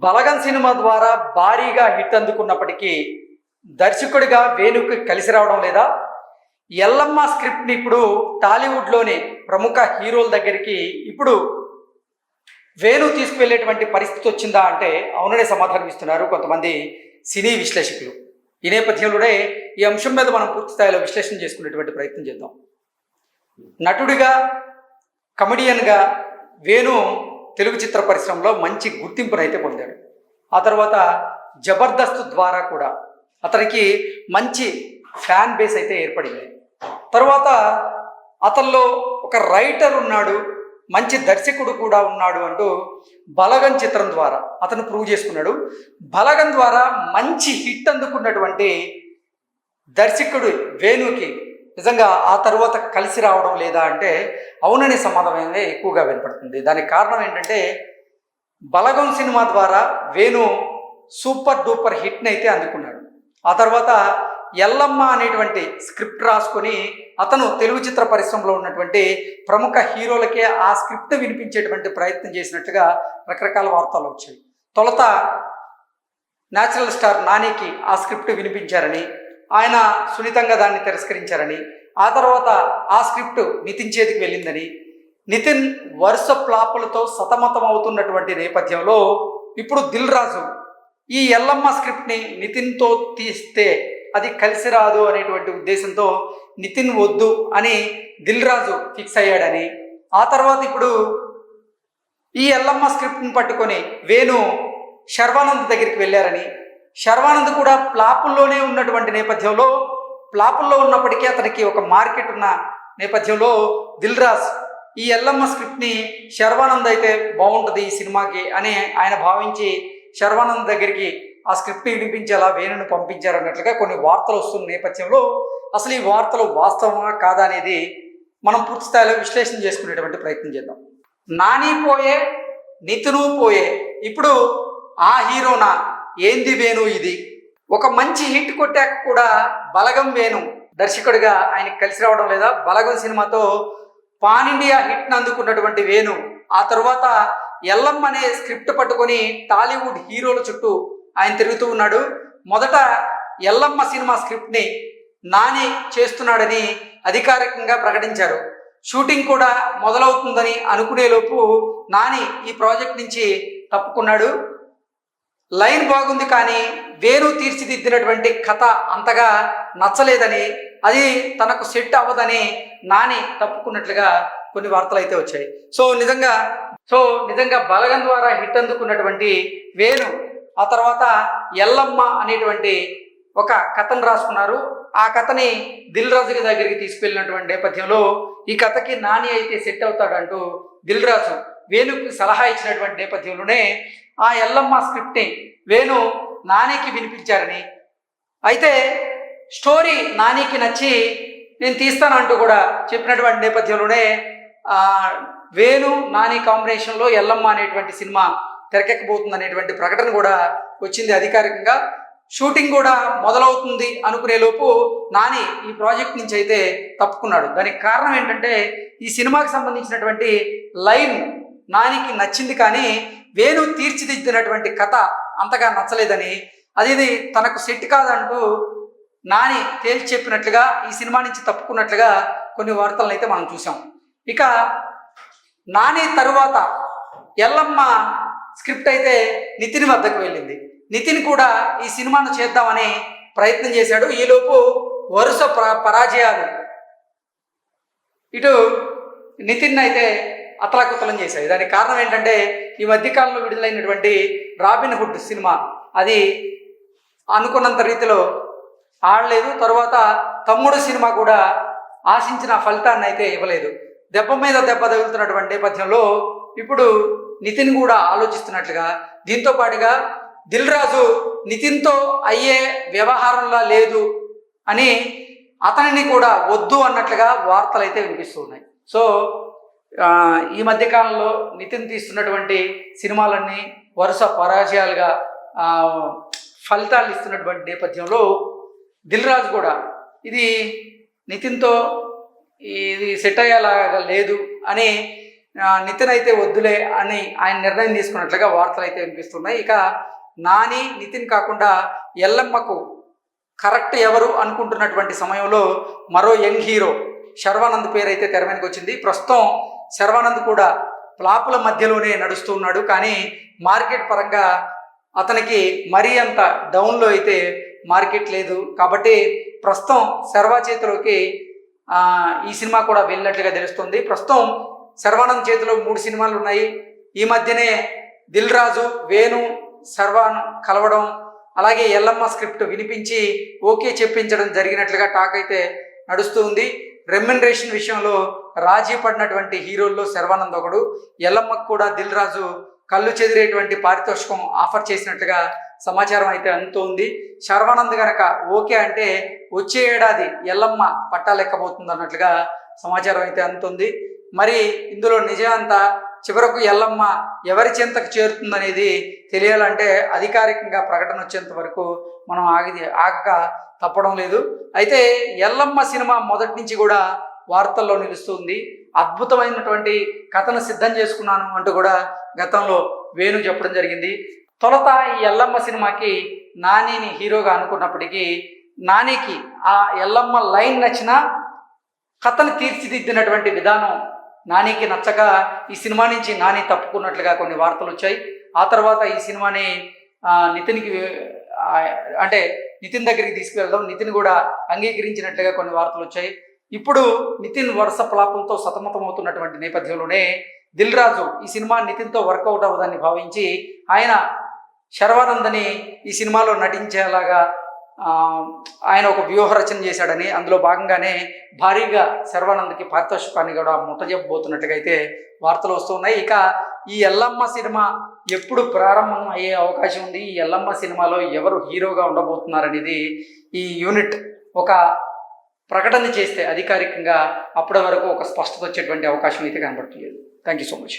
బలగం cinema ద్వారా భారీగా hit అందుకున్నప్పటికీ దర్శకుడిగా వేణుకి కలిసి రావడం లేదా? ఎల్లమ్మ స్క్రిప్ట్ని ఇప్పుడు టాలీవుడ్లోని ప్రముఖ హీరోల దగ్గరికి ఇప్పుడు వేణు తీసుకువెళ్ళేటువంటి పరిస్థితి వచ్చిందా అంటే అవుననే సమాధానం ఇస్తున్నారు కొంతమంది సినీ విశ్లేషకులు. ఈ నేపథ్యంలోనే ఈ అంశం మీద మనం పూర్తి స్థాయిలో విశ్లేషణ చేసుకునేటువంటి ప్రయత్నం చేద్దాం. నటుడిగా కమెడియన్గా వేణు తెలుగు చిత్ర పరిశ్రమలో మంచి గుర్తింపునైతే పొందాడు. ఆ తర్వాత జబర్దస్త్ ద్వారా కూడా అతనికి మంచి ఫ్యాన్ బేస్ అయితే ఏర్పడింది. తర్వాత అతనిలో ఒక రైటర్ ఉన్నాడు మంచి దర్శకుడు కూడా ఉన్నాడు అంటూ బలగం చిత్రం ద్వారా అతను ప్రూవ్ చేసుకున్నాడు. బలగం ద్వారా మంచి హిట్ అందుకున్నటువంటి దర్శకుడు వేణుకి నిజంగా ఆ తర్వాత కలిసి రావడం లేదా అంటే అవునని సమాధానమే ఎక్కువగా వినపడుతుంది. దానికి కారణం ఏంటంటే బలగం సినిమా ద్వారా వేణు సూపర్ డూపర్ హిట్ని అయితే అందుకున్నాడు. ఆ తర్వాత ఎల్లమ్మ అనేటువంటి స్క్రిప్ట్ రాసుకొని అతను తెలుగు చిత్ర పరిశ్రమలో ఉన్నటువంటి ప్రముఖ హీరోలకే ఆ స్క్రిప్ట్ వినిపించేటువంటి ప్రయత్నం చేసినట్టుగా రకరకాల వార్తలు వచ్చాయి. తొలత న్యాచురల్ స్టార్ నానికి ఆ స్క్రిప్ట్ వినిపించారని ఆయన సున్నితంగా దాన్ని తిరస్కరించారని ఆ తర్వాత ఆ స్క్రిప్ట్ నితిన్ చేతికి వెళ్ళిందని నితిన్ వరుస ప్లాపులతో సతమతం అవుతున్నటువంటి నేపథ్యంలో ఇప్పుడు దిల్ రాజు ఈ ఎల్లమ్మ స్క్రిప్ట్ని నితిన్తో తీస్తే అది కలిసి రాదు అనేటువంటి ఉద్దేశంతో నితిన్ వద్దు అని దిల్ రాజు ఫిక్స్ అయ్యాడని ఆ తర్వాత ఇప్పుడు ఈ ఎల్లమ్మ స్క్రిప్ట్ని పట్టుకొని వేణు శర్వానంద్ దగ్గరికి వెళ్ళారని శర్వానంద్ కూడా ప్లాపుల్లోనే ఉన్నటువంటి నేపథ్యంలో ప్లాపుల్లో ఉన్నప్పటికీ అతనికి ఒక మార్కెట్ ఉన్న నేపథ్యంలో దిల్ రాజ్ ఈ ఎల్లమ్మ స్క్రిప్ట్ని శర్వానంద్ అయితే బాగుంటుంది ఈ సినిమాకి అని ఆయన భావించి శర్వానంద్ దగ్గరికి ఆ స్క్రిప్ట్ని వినిపించేలా వేణుని పంపించారన్నట్లుగా కొన్ని వార్తలు వస్తున్న నేపథ్యంలో అసలు ఈ వార్తలు వాస్తవమా కాదా అనేది మనం పూర్తి స్థాయిలో విశ్లేషణ చేసుకునేటువంటి ప్రయత్నం చేద్దాం. నాని పోయే నితును పోయే ఇప్పుడు ఆ హీరోనా ఏంది వేణు ఇది? ఒక మంచి హిట్ కొట్టాక కూడా బలగం వేణు దర్శకుడిగా ఆయనకి కలిసి రావడం లేదా బలగం సినిమాతో పాన్ ఇండియా హిట్ను అందుకున్నటువంటి వేణు. ఆ తర్వాత ఎల్లమ్మ అనే స్క్రిప్ట్ పట్టుకొని టాలీవుడ్ హీరోల చుట్టూ ఆయన తిరుగుతూ ఉన్నాడు. మొదట ఎల్లమ్మ సినిమా స్క్రిప్ట్ని నాని చేస్తున్నాడని అధికారికంగా ప్రకటించారు. షూటింగ్ కూడా మొదలవుతుందని అనుకునేలోపు నాని ఈ ప్రాజెక్ట్ నుంచి తప్పుకున్నాడు. లైన్ బాగుంది కానీ వేణు తీర్చిదిద్దినటువంటి కథ అంతగా నచ్చలేదని అది తనకు సెట్ అవ్వదని నాని తప్పుకున్నట్లుగా కొన్ని వార్తలు అయితే వచ్చాయి. సో నిజంగా సో నిజంగా బలగం ద్వారా హిట్ అందుకున్నటువంటి వేణు ఆ తర్వాత ఎల్లమ్మ అనేటువంటి ఒక కథను రాసుకున్నారు. ఆ కథని దిల్ రాజు దగ్గరికి తీసుకెళ్ళినటువంటి నేపథ్యంలో ఈ కథకి నాని అయితే సెట్ అవుతాడంటూ దిల్ రాజు వేణుకు సలహా ఇచ్చినటువంటి నేపథ్యంలోనే ఆ ఎల్లమ్మ స్క్రిప్ట్ని వేణు నానికి వినిపించారని. అయితే స్టోరీ నానికి నచ్చి నేను తీస్తానంటూ కూడా చెప్పినటువంటి నేపథ్యంలోనే వేణు నాని కాంబినేషన్లో ఎల్లమ్మ అనేటువంటి సినిమా తెరకెక్కబోతుంది అనేటువంటి ప్రకటన కూడా వచ్చింది అధికారికంగా. షూటింగ్ కూడా మొదలవుతుంది అనుకునేలోపు నాని ఈ ప్రాజెక్ట్ నుంచి అయితే తప్పుకున్నాడు. దానికి కారణం ఏంటంటే ఈ సినిమాకి సంబంధించినటువంటి లైన్ నానికి నచ్చింది కానీ వేణు తీర్చిదిద్దినటువంటి కథ అంతగా నచ్చలేదని అది ఇది తనకు సెట్ కాదంటూ నాని తేల్చి చెప్పినట్లుగా ఈ సినిమా నుంచి తప్పుకున్నట్లుగా కొన్ని వార్తలను అయితే మనం చూసాం ఇక నాని తరువాత ఎల్లమ్మ స్క్రిప్ట్ అయితే నితిన్ వద్దకు వెళ్ళింది. నితిన్ కూడా ఈ సినిమాను చేద్దామని ప్రయత్నం చేశాడు. ఈలోపు వరుస పరాజయాలు. ఇటు నితిన్ అయితే అతలాకుతలం చేశాయి. దానికి కారణం ఏంటంటే ఈ మధ్యకాలంలో విడుదలైనటువంటి రాబిన్ హుడ్ సినిమా. అది అనుకున్నంత రీతిలో ఆడలేదు. తర్వాత తమ్ముడు సినిమా కూడా ఆశించిన ఫలితాన్ని అయితే ఇవ్వలేదు. దెబ్బ మీద దెబ్బ తగులుతున్నటువంటి నేపథ్యంలో ఇప్పుడు నితిన్ కూడా ఆలోచిస్తున్నట్లుగా దీంతో పాటుగా దిల్ రాజు నితిన్తో అయ్యే వ్యవహారంలా లేదు అని అతనిని కూడా వద్దు అన్నట్లుగా వార్తలు అయితే వినిపిస్తున్నాయి సో ఈ మధ్యకాలంలో నితిన్ తీస్తున్నటువంటి సినిమాలన్నీ వరుస పరాజయాలుగా ఫలితాలు ఇస్తున్నటువంటి నేపథ్యంలో దిల్ రాజు కూడా ఇది నితిన్తో ఇది సెట్ అయ్యేలాగా లేదు అని నితిన్ అయితే వద్దులే అని ఆయన నిర్ణయం తీసుకున్నట్లుగా వార్తలు అయితే వినిపిస్తున్నాయి. ఇక నాని నితిన్ కాకుండా ఎల్లమ్మకు కరెక్ట్ ఎవరు అనుకుంటున్నటువంటి సమయంలో మరో యంగ్ హీరో శర్వానంద్ పేరు అయితే తెర మీదకి వచ్చింది. ప్రస్తుతం శర్వానంద్ కూడా ఫ్లాపుల మధ్యలోనే నడుస్తూ ఉన్నాడు కానీ మార్కెట్ పరంగా అతనికి మరీ అంత డౌన్లో అయితే మార్కెట్ లేదు. కాబట్టి ప్రస్తుతం శర్వా చేతిలోకి ఈ సినిమా కూడా వెళ్ళినట్లుగా తెలుస్తుంది. ప్రస్తుతం శర్వానంద్ చేతిలో మూడు సినిమాలు ఉన్నాయి. ఈ మధ్యనే దిల్ రాజు వేణు శర్వాన్ కలవడం అలాగే ఎల్లమ్మ స్క్రిప్ట్ వినిపించి ఓకే చెప్పించడం జరిగినట్లుగా టాక్ అయితే నడుస్తూ ఉంది. రెమ్యునరేషన్ విషయంలో రాజీ పడినటువంటి హీరోల్లో శర్వానంద్ ఒకడు ఎల్లమ్మకు కూడా దిల్ రాజు కళ్ళు చెదిరేటువంటి పారితోషికం ఆఫర్ చేసినట్లుగా సమాచారం అయితే అందుతోంది శర్వానంద్ గనక ఓకే అంటే వచ్చే ఏడాది ఎల్లమ్మ పట్టాలెక్కబోతుంది అన్నట్లుగా సమాచారం అయితే అందుతుంది మరి ఇందులో నిజమంతా చివరకు ఎల్లమ్మ ఎవరి చింతకు చేరుతుందనేది తెలియాలంటే అధికారికంగా ప్రకటన వచ్చేంత వరకు మనం ఆగి ఆగక తప్పడం లేదు. అయితే ఎల్లమ్మ సినిమా మొదటి నుంచి కూడా వార్తల్లో నిలుస్తుంది. అద్భుతమైనటువంటి కథను సిద్ధం చేసుకున్నాను అంటూ కూడా గతంలో వేణు చెప్పడం జరిగింది. తొలత ఈ ఎల్లమ్మ సినిమాకి నానిని హీరోగా అనుకున్నప్పటికీ నానికి ఆ ఎల్లమ్మ లైన్ నచ్చిన కథను తీర్చిదిద్దినటువంటి విధానం నానికి నచ్చక ఈ సినిమా నుంచి నాని తప్పుకున్నట్లుగా కొన్ని వార్తలు వచ్చాయి. ఆ తర్వాత ఈ సినిమాని నితిన్కి అంటే నితిన్ దగ్గరికి తీసుకువెళ్దాం. నితిన్ కూడా అంగీకరించినట్లుగా కొన్ని వార్తలు వచ్చాయి. ఇప్పుడు నితిన్ వరుస ప్లాపంతో సతమతమవుతున్నటువంటి నేపథ్యంలోనే దిల్ రాజు ఈ సినిమా నితిన్తో వర్కౌట్ అవ్వదని భావించి ఆయన శర్వానందని ఈ సినిమాలో నటించేలాగా ఆయన ఒక వ్యూహరచన చేశాడని అందులో భాగంగానే భారీగా శర్వానంద్కి పారితోషికాన్ని కూడా ముట్టజెప్పబోతున్నట్టుగా అయితే వార్తలు వస్తున్నాయి. ఇక ఈ ఎల్లమ్మ సినిమా ఎప్పుడు ప్రారంభం అయ్యే అవకాశం ఉంది? ఈ ఎల్లమ్మ సినిమాలో ఎవరు హీరోగా ఉండబోతున్నారనేది ఈ యూనిట్ ఒక ప్రకటన చేస్తే అధికారికంగా అప్పటి వరకు ఒక స్పష్టత వచ్చేటువంటి అవకాశం అయితే కనబడట్లేదు. Thank you so much